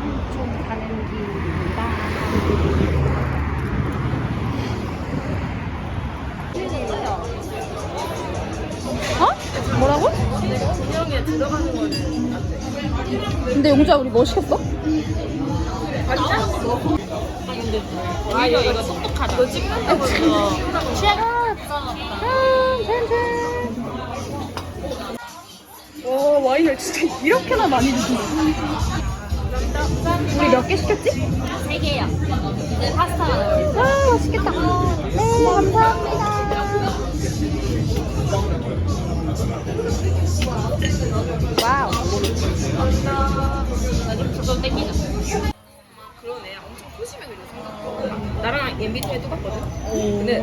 삼촌 가는 길입니다. 어? 뭐라고? 분명히 들어가는 거는 안 돼. 근데 용주야 우리 뭐 시켰어? 아, 이거, 이거 똑똑하다. 너 찍는다고 해서. 오 와인을 진짜 이렇게나 많이 드시네. 우리 몇 개 시켰지? 세 개요. 이제 파스타가 나와요. 아 맛있겠다. 네 감사합니다. 와우. 저도 땡기죠. 그러네. 엄청 소심해, 그래, 생각보다. 나랑 MBTI 똑같거든? 근데.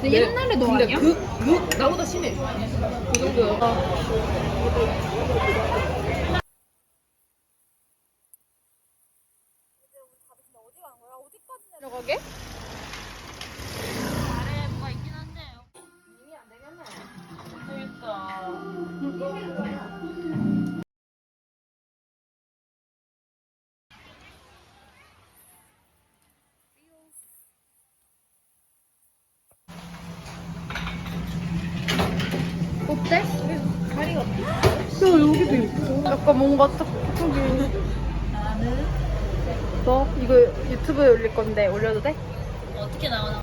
근데 옛날에 너 근데 아니야? 그, 그, 나보다 심해. 그 정도야. 내려가게? 아래 뭐가 있긴 한데. 이미 안 되겠네. 그러니까. 어때? 야 여기도 있고 약간 뭔가 딱 저기 너 이거 유튜브에 올릴 건데 올려도 돼? 어떻게 나오나?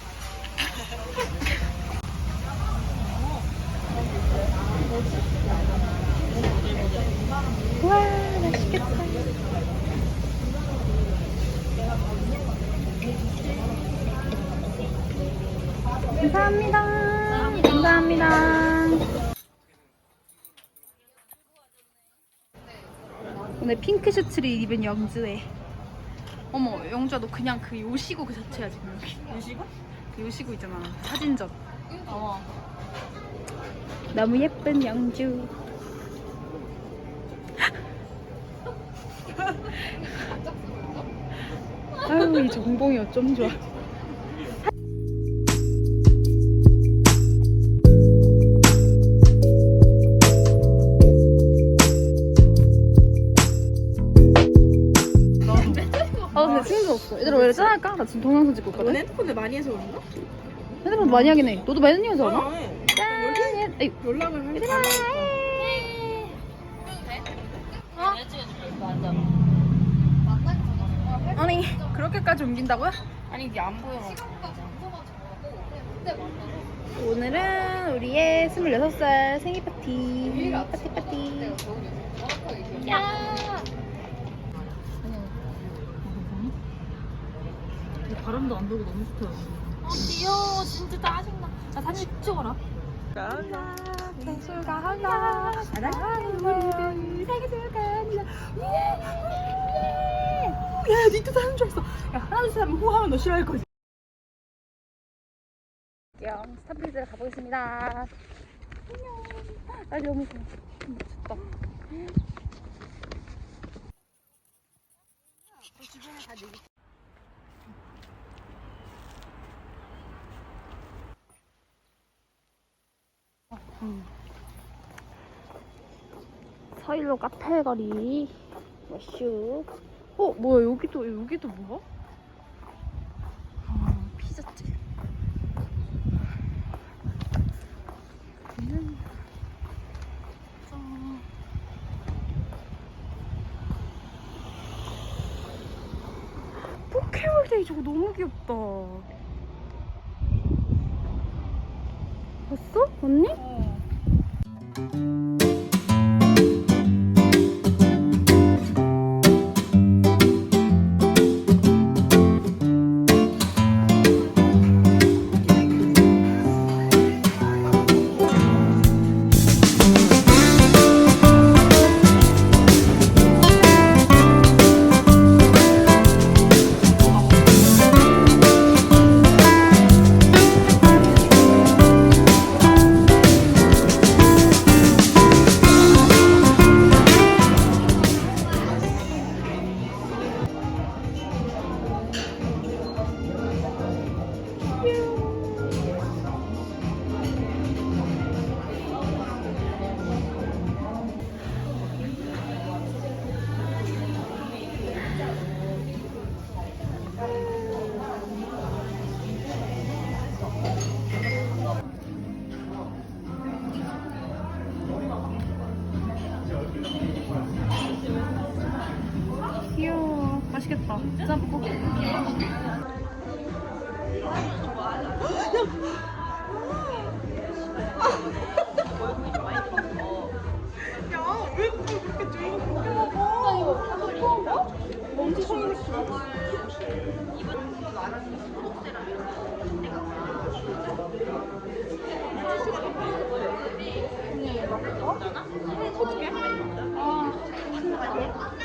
와 맛있겠다. 감사합니다. 감사합니다. 오늘 핑크 셔츠를 입은 영주에 어머 영주야 너 그냥 그 요시구 그 자체야 지금. 여기 요시구? 그 요시구 있잖아. 사진전 어. 너무 예쁜 영주. 아유 이 정봉이 어쩜 좋아 아 왜 짠할까? 나 지금 동영상 찍고 넌 있거든 핸드폰을 많이 해서 그런가? 얘들아 많이 하긴 해 너도 많이 않아? 아, 해. 짠 에이 연락을 할 얘들아. 이거 앉아. 아니 그렇게까지 옮긴다고요? 아니, 이게 안 보여. 오늘은 우리의 26살 생일 파티 파티 파티 야 바람도 안 불고 너무 좋다. 아 귀여워. 진짜 짜증나. 나 사진 찍어라. 가라 갱술 가라 사랑하는 우리들 생일 축하합니다 야, 니도 사는 줄 알았어. 야, 하나, 둘, 셋 하면 후 하면 너 싫어할 거지. 영 스타필드를 가보겠습니다 안녕 날 너무 좋아 미쳤다 서일로 카페 거리. 워슈. 어 뭐야 여기도 여기도 뭐야? 아 피자집. 여기는 어. 포켓몬데이 저거 너무 귀엽다 봤어? 언니? 맛있겠다. 짬뽕 고기. 이거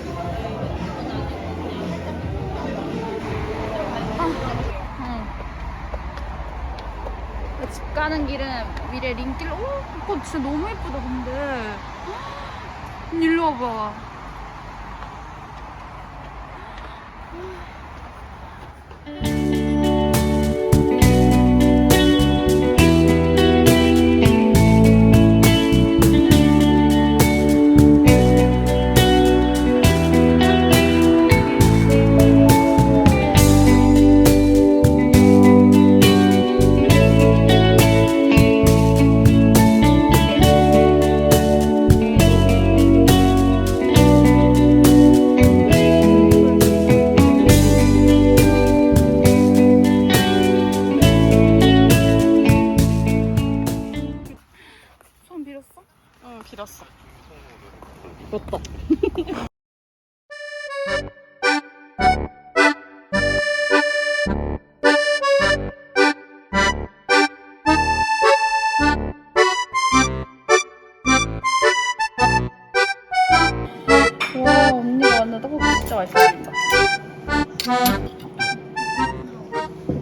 가는 길은 미래 링길. 오, 이거 진짜 너무 예쁘다 근데. 일로 와봐. 와 언니